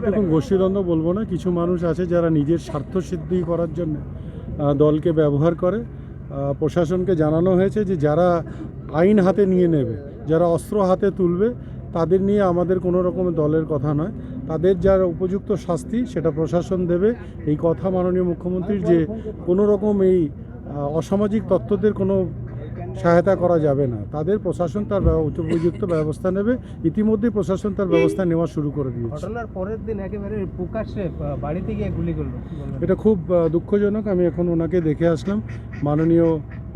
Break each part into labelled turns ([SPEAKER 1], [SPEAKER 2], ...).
[SPEAKER 1] দেখুন গোষ্ঠীদ্বন্দ্ব বলব না কিছু মানুষ আছে যারা নিজের স্বার্থ সিদ্ধি করার জন্য দলকে ব্যবহার করে। প্রশাসনকে জানানো হয়েছে যে যারা আইন হাতে নিয়ে নেবে যারা অস্ত্র হাতে তুলবে তাদের নিয়ে আমাদের কোনো রকমের দলের কথা নয়। তাদের যার উপযুক্ত শাস্তি সেটা প্রশাসন দেবে। এই কথা মাননীয় মুখ্যমন্ত্রীর যে কোনো রকম এই অসামাজিক তত্ত্বদের কোনো সহায়তা করা যাবে না। তাদের প্রশাসন তার উপযুক্ত ব্যবস্থা নেবে। ইতিমধ্যে প্রশাসন তার ব্যবস্থা নেওয়া শুরু করে দিয়েছে।
[SPEAKER 2] ঘটনার পরের দিন একেবারে প্রকাশ্যে বাড়িতে গিয়ে গুলি করল।
[SPEAKER 1] এটা খুব দুঃখজনক। আমি এখন ওনাকে দেখে আসলাম। মাননীয়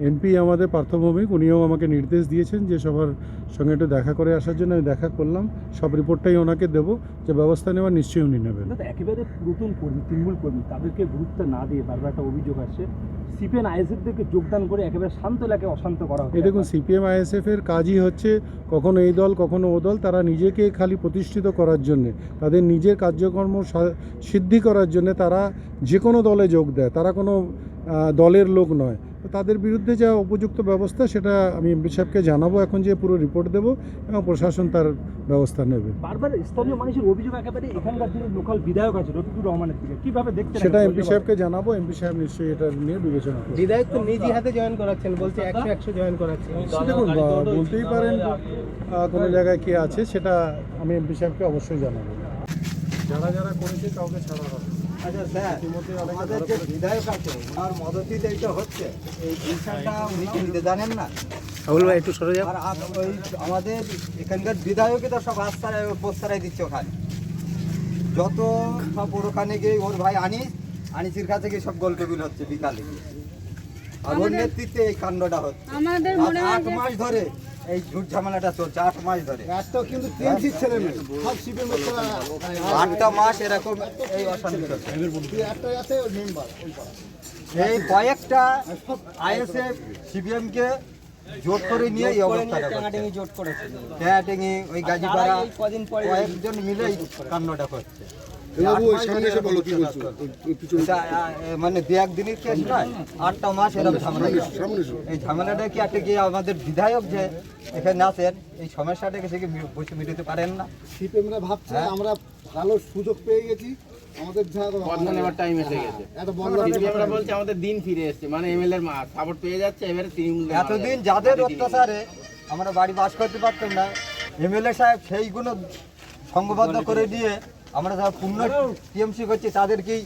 [SPEAKER 1] এমপি আমাদের পার্থভৌমিক উনিও আমাকে নির্দেশ দিয়েছেন যে সবার সঙ্গে একটু দেখা করে আসার জন্য আমি দেখা করলাম। সব রিপোর্টটাই ওনাকে দেবো যে ব্যবস্থা নেওয়ার নিশ্চয়ই উনি নেবেন।
[SPEAKER 3] একেবারে নতুন কর্মী তৃণমূল কর্মী তাদেরকে গুরুত্ব না দিয়ে বারবার একটা অভিযোগ আসছে সিপিএন আইএসএফদেরকে যোগদান করে একেবারে শান্ত এলাকায় অশান্ত করা হচ্ছে।
[SPEAKER 1] দেখুন সিপিএম আইএসএফ এর কাজই হচ্ছে কখনো এই দল কখনো ও দল তারা নিজেকে খালি প্রতিষ্ঠিত করার জন্যে তাদের নিজের কার্যকর্ম সিদ্ধি করার জন্য তারা যে কোনো দলে যোগ দেয় তারা কোনো দলের লোক নয়। তাদের বিরুদ্ধে যা উপযুক্ত ব্যবস্থা সেটা আমি এমপি সাহেবকে জানাব এখন যে পুরো রিপোর্ট দেবো এবং প্রশাসন তার ব্যবস্থা নেবে।
[SPEAKER 3] বারবার স্থানীয় মানুষের অভিযোগ একেবারে এখানকার যিনি লোকাল বিধায়ক আছে রফিকুর রহমানের দিকে কীভাবে দেখছেন
[SPEAKER 1] সেটা এমপি সাহেবকে জানাব এমপি সাহেব নিশ্চয়ই এটা নিয়ে বিবেচনা করবে।
[SPEAKER 2] বিধায়ক তো নিজে হাতে জয়েন করাচ্ছেন বলছে একশো একশো জয়েন করাচ্ছেন
[SPEAKER 1] দেখুন বা- বলতেই পারেন কোনো জায়গায় কে আছে সেটা আমি এমপি সাহেবকে অবশ্যই জানাব। যারা যারা করেছে কাউকে ছাড়া হবে।
[SPEAKER 4] আচ্ছা স্যার আমাদের যে বিধায়ক আছে মদতিতে এইটা হচ্ছে। এই বিষয়টা উনি নিতে জানেন না।
[SPEAKER 2] একটু সরে যাও।
[SPEAKER 4] আর ওই আমাদের এখানকার বিধায়কই তো সব দিচ্ছে ওখানে। যত সব ওর ওখানে গিয়ে ওর ভাই আনিস আনিসির কাছে গিয়ে সব গোল টেবিল হচ্ছে বিকালে। আর ওর নেতৃত্বে এই কাণ্ডটা হচ্ছে।
[SPEAKER 5] আমাদের মনে হয়
[SPEAKER 4] আট মাস ধরে এই ঝুট ঝামেলাটা চলছে আট মাস ধরে।
[SPEAKER 6] কিন্তু ছেলে মেয়ে। সব
[SPEAKER 4] আটটা মাস এরকম এই অশান্তি চলছে। এই কয়েকটা আইএসএফ সিপিএম কে জোট করে নিয়ে এই অবস্থাটা
[SPEAKER 2] জোট করেছে।
[SPEAKER 4] ওই গাজীপাড়া
[SPEAKER 2] কদিন পরে
[SPEAKER 4] কয়েকজন মিলে এই কাণ্ডটা করছে। মানে দু একদিনের কেস নয় আটটা মাস এরকম ঝামেলা এই ঝামেলাটা কি একটা গিয়ে আমাদের বিধায়ক যে এখানে আছেন এই সমস্যাটাকে সে কি বসে মিটাতে পারেন না?
[SPEAKER 6] সিপিএমরা ভাবছে
[SPEAKER 4] হ্যাঁ।
[SPEAKER 6] আমরা ভালো সুযোগ পেয়ে গেছি আমাদের
[SPEAKER 7] বদলা নেওয়ার টাইম এসে গেছে।
[SPEAKER 6] এত বন্ধ
[SPEAKER 7] আমরা বলছে আমাদের দিন ফিরে এসছে মানে এমএলএর সাপোর্ট পেয়ে যাচ্ছে এবারে তৃণমূল
[SPEAKER 4] এতদিন যাদের অত্যাচারে আমরা বাড়ি বাস করতে পারতাম না এমএলএ সাহেব সেইগুলো সংঘবদ্ধ করে দিয়ে আমরা যারা পূর্ণ টিএমসি করছি তাদেরকেই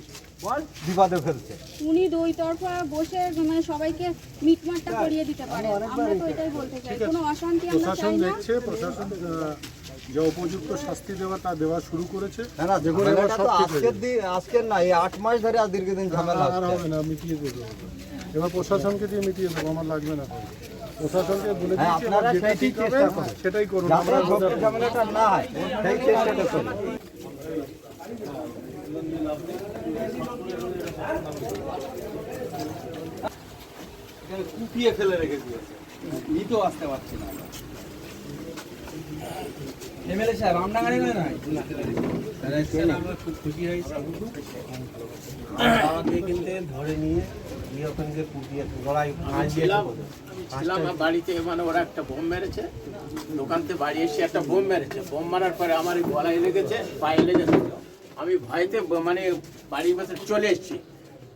[SPEAKER 4] বিপদে ফেলছে।
[SPEAKER 5] উনি দুই তরফা বসে মানে সবাইকে মিটমাটটা করিয়ে দিতে পারে। আমরা তো এটাই বলতে চাই কোনো অশান্তি আমরা
[SPEAKER 1] প্রশাসন
[SPEAKER 5] চাই না।
[SPEAKER 1] দেখছে প্রশাসন যা উপযুক্ত শাস্তি দেওয়া তা দেওয়া শুরু করেছে।
[SPEAKER 4] না না
[SPEAKER 1] দেখুন
[SPEAKER 4] আজকের দিন আজকের না এই আট মাস ধরে আর দীর্ঘদিন ঝামেলা
[SPEAKER 1] আর
[SPEAKER 4] হচ্ছে।
[SPEAKER 1] হবে না মিটিয়ে দেবো এবার প্রশাসনকে দিয়ে মিটিয়ে দেবো আমার লাগবে না। প্রশাসনকে বলে
[SPEAKER 4] হ্যাঁ,
[SPEAKER 1] দিচ্ছি
[SPEAKER 4] আপনারা। সেটাই করুন।
[SPEAKER 1] আমরা
[SPEAKER 4] ঝামেলাটা না হয় সেই চেষ্টাটা করুন।
[SPEAKER 7] কুপিয়ে ফেলে রেখে দিয়েছে নিতেও আসতে পারছি না।
[SPEAKER 2] এমএলএ সাহেব আমডাঙ্গারে নয়
[SPEAKER 7] আমরা খুব খুশি হয়েছি।
[SPEAKER 2] আমাকে কিন্তু ধরে নিয়ে গিয়ে কুপিয়ে গলায় ফাঁস দিয়ে
[SPEAKER 7] ছিলাম ছিলাম বাড়িতে মানে ওরা একটা বোম মেরেছে। দোকান থেকে বাড়ি এসে একটা বোম মেরেছে। বোম মারার পরে আমার এই গলায় লেগেছে পায়ে লেগেছে। আমি ভয়তে মানে বাড়ির ভেতর চলে এসেছি।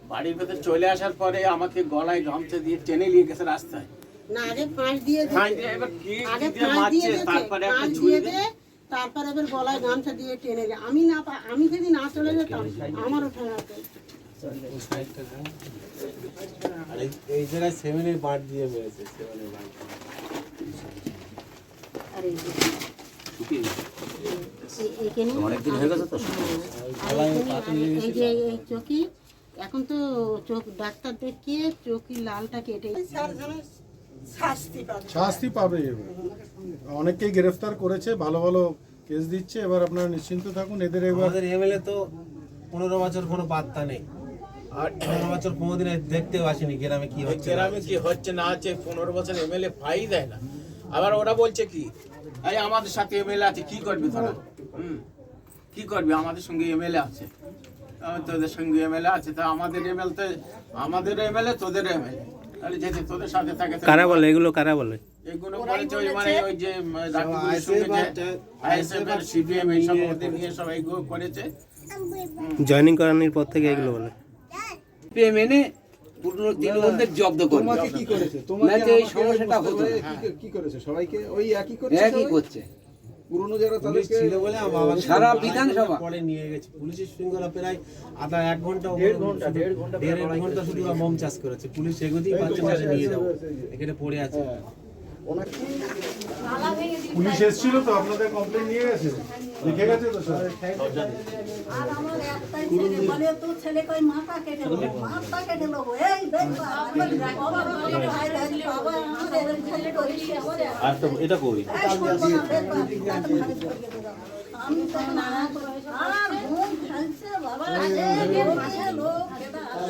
[SPEAKER 7] বাড়ির ভেতর চলে আসার পরে আমাকে গলায় গামছা দিয়ে টেনে নিয়ে গেছে রাস্তায়।
[SPEAKER 8] না আগে ফাঁস দিয়ে
[SPEAKER 7] এবার কি
[SPEAKER 8] আগে ফাঁস দিয়ে
[SPEAKER 7] তারপরে একটা ছুরি
[SPEAKER 8] দিয়ে তারপরে এবার গলায় গামছা দিয়ে টেনে যায় আমি না আমি যদি না চলে যেতাম আমারও
[SPEAKER 2] এই- এই জায়গায় সেভেনের বাঁট দিয়ে মেরেছে সেভেনের বাঁট
[SPEAKER 8] আর এই যে এই চোখি এখন তো? চোখ ডাক্তার দেখিয়ে চোখি লালটা কেটে
[SPEAKER 1] শাস্তি পাবে। এবার অনেককেই গ্রেফতার করেছে ভালো ভালো কেস দিচ্ছে এবার আপনারা নিশ্চিন্ত থাকুন এদের এবার
[SPEAKER 2] আমাদের এমএলএ তো পনেরো বছর কোনো বার্তা নেই। আর পনেরো বছর কোনোদিন দেখতেও আসেনি গ্রামে কি হচ্ছে
[SPEAKER 7] গ্রামে কি হচ্ছে না হচ্ছে পনেরো বছর এমএলএ পাই দেয় না। আবার ওরা বলছে কি এই আমাদের সাথে এমএলএ আছে কি করবি তোরা হুম। কি করবি? আমাদের সঙ্গে এমএলএ আছে। তোদের সঙ্গে এমএলএ আছে তা আমাদের এমএলএ তো আমাদের এমএলএ তোদের এমএলএ তাহলে যেতে তোদের সাথে থাকে
[SPEAKER 2] কারা বলে? এগুলো কারা বলে?
[SPEAKER 7] এগুলো ওই
[SPEAKER 5] বলেছে।
[SPEAKER 7] মানে ওই যে আইএসএফ সিপিএম এইসব ওদের নিয়ে সব এইগুলো করেছে।
[SPEAKER 9] জয়েনিং করানোর পর থেকে এগুলো বলে।
[SPEAKER 10] পুরনো তৃণমূলদের জব্দ করবে।
[SPEAKER 4] তোমাকে কি করেছে?
[SPEAKER 10] না এই সমস্যাটা হতো
[SPEAKER 4] কি- কি করেছে? সবাইকে ওই একই করছে
[SPEAKER 10] একই করছে।
[SPEAKER 4] পুরনো যারা
[SPEAKER 2] পুলিশ
[SPEAKER 4] তাদেরকে
[SPEAKER 2] ছিল বলে
[SPEAKER 10] সারা বিধানসভা।
[SPEAKER 2] পরে নিয়ে গেছে। পুলিশের শৃঙ্খলা প্রায় আধা এক ঘণ্টা দেড় ঘণ্টা দেড় ঘণ্টা দেড় ঘণ্টা শুধু মম চাষ করেছে। পুলিশ এগোতেই পারছে নিয়ে যাব। এখানে পড়ে আছে।
[SPEAKER 1] পুলিশ এসেছিল তো আপনাদের কমপ্লেন নিয়ে গেছে? লিখে গেছে তো স্যার
[SPEAKER 5] আর আমার ছেলে বলে তো ছেলে কই মাথা কেটে নেব মাথা কেটে নেব এই দেখ বাবা বাবা ভাই বাবা আমার এরকম ছেলে করিস আমার
[SPEAKER 2] আর তো এটা করি।
[SPEAKER 5] আমি তো না আর ঘুম ফেলছে বাবা লোক।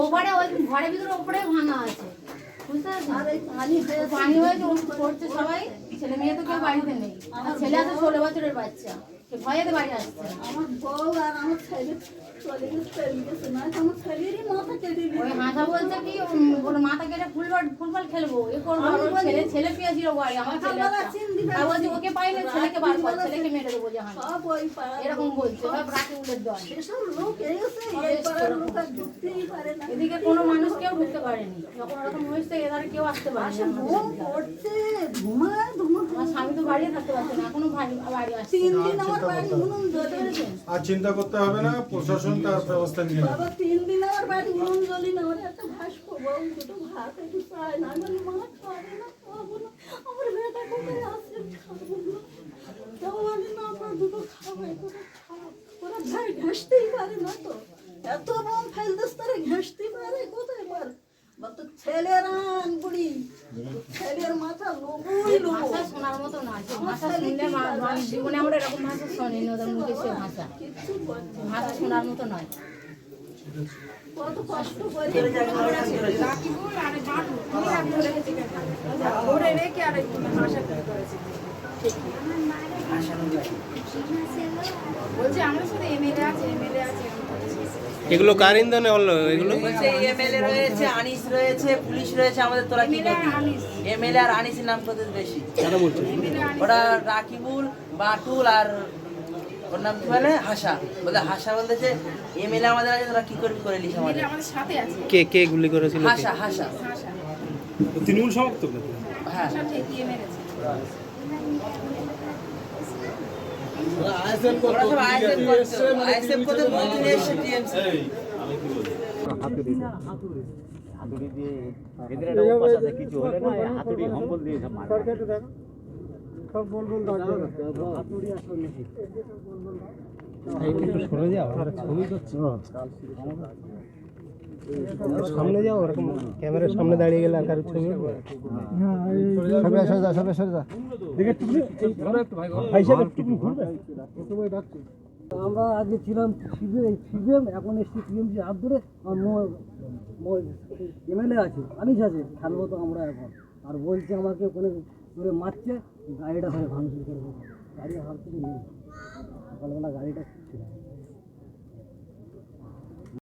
[SPEAKER 11] ওপরে ওই ঘরের ভিতরে ওপরে ভাঙা আছে। বুঝতে পারছেন?
[SPEAKER 5] পানি হয়েছে
[SPEAKER 11] পড়ছে সবাই। ছেলে মেয়ে তো কেউ বাড়িতে নেই। ছেলে আছে ষোলো বছরের বাচ্চা। ভয়েতে বাড়ি আসছে।
[SPEAKER 5] আমার বউ আর আমার ছেলে চলে গেছে চলে আমার ছেলেরই মাথা কেটে
[SPEAKER 11] ওই
[SPEAKER 5] দিয়েছে
[SPEAKER 11] বলছে কি ওর মাথা কেটে ফুটবল ফুটবল খেলব। এ করব
[SPEAKER 5] আমি
[SPEAKER 11] ছেলে ছেলে পেয়েছিল বাড়ি আমার ছেলে
[SPEAKER 5] সকালবেলা
[SPEAKER 11] একটা।
[SPEAKER 5] চিন দিবে।
[SPEAKER 11] আর বলছে ওকে পাইলে ছেলেকে বার কর ছেলেকে মেরে দেবো জাহান।
[SPEAKER 5] সব
[SPEAKER 11] এরকম বলছে সব রাতে উলের দল।
[SPEAKER 5] এসব লোক এসে এই পাড়ার লোক আর ঢুকতেই পারে না।
[SPEAKER 11] এদিকে কোনো মানুষ কেউ ঢুকতে পারেনি। যখন ওরকম হয়েছে এধারে কেউ আসতে
[SPEAKER 5] ঘুম পড়ছে ঘুমা
[SPEAKER 11] আমার স্বামী তো বাড়িতে থাকতে পারছে না এখনও বাড়ি বাড়ি আসছে
[SPEAKER 5] তিন দিন আমার বাড়ি উনুন জ্বলে
[SPEAKER 1] আর চিন্তা করতে হবে না, প্রশাসন তার ব্যবস্থা নিয়ে
[SPEAKER 5] বাবা, তিন দিন আমার বাড়ি উনুন জ্বলি না ওরা একটা ভাস করব দুটো ভাত একটু চায় না। আমি মা না, খাব না। আমার কোথায় আছে? না। ভাই ঘাসতেই পারে না তো। এত বম ফেলতেস তারা ঘাসতেই পারে কোথায় পারে বা তো ছেলের আন বুড়ি ছেলের মাথা লোবই লোবো
[SPEAKER 11] ভাষা শোনার মতো না ভাষা শুনলে জীবনে আমরা এরকম ভাষা শোনেনি ওদের মুখে সে ভাষা।
[SPEAKER 5] না।
[SPEAKER 11] ভাষা শোনার মতো নয়।
[SPEAKER 5] কত কষ্ট করে
[SPEAKER 11] বলছে আমার সাথে এমএলএ আছে এমএলএ আছে।
[SPEAKER 9] এগুলো কার ইন্ধনে হলো? এগুলো?
[SPEAKER 10] এমএলএ রয়েছে আনিস রয়েছে পুলিশ রয়েছে আমাদের তোরা কি করবি? এমএলএ আর আনিসের নাম তোদের বেশি। ওরা রাকিবুল বাটুল আর ওর নাম কি বলে? হাসা। বলে হাসা বলতেছে এমএলএ আমাদের আছে তোরা কি করবি করে লিস আমাদের।
[SPEAKER 11] আমাদের সাথে আছে।
[SPEAKER 9] কে কে গুলি করেছিল?
[SPEAKER 10] হাসা হাসা।
[SPEAKER 3] তৃণমূল সমর্থক নাকি
[SPEAKER 10] হ্যাঁ
[SPEAKER 11] ঠেকিয়ে মেরেছে
[SPEAKER 10] ওরা সব আইএসএফ করতো আইএসএফ করতে মন্ত্রী এসে টিএমসি
[SPEAKER 9] সামনে যাও, ওরকম ক্যামেরার সামনে দাঁড়িয়ে গেলে আর কারোর ছবি হবে?
[SPEAKER 3] আমরা আগে ছিলাম সিপিএম এখন এসছি টিএমসি হাত ধরে এমএলএ আছে আনিস আছে খেলব তো আমরা এখন। আর বলছে আমাকে ওখানে করে মারছে, গাড়িটা ধরে ভাঙচুর করে গাড়ি হাত থেকে নেই। সকালবেলা গাড়িটা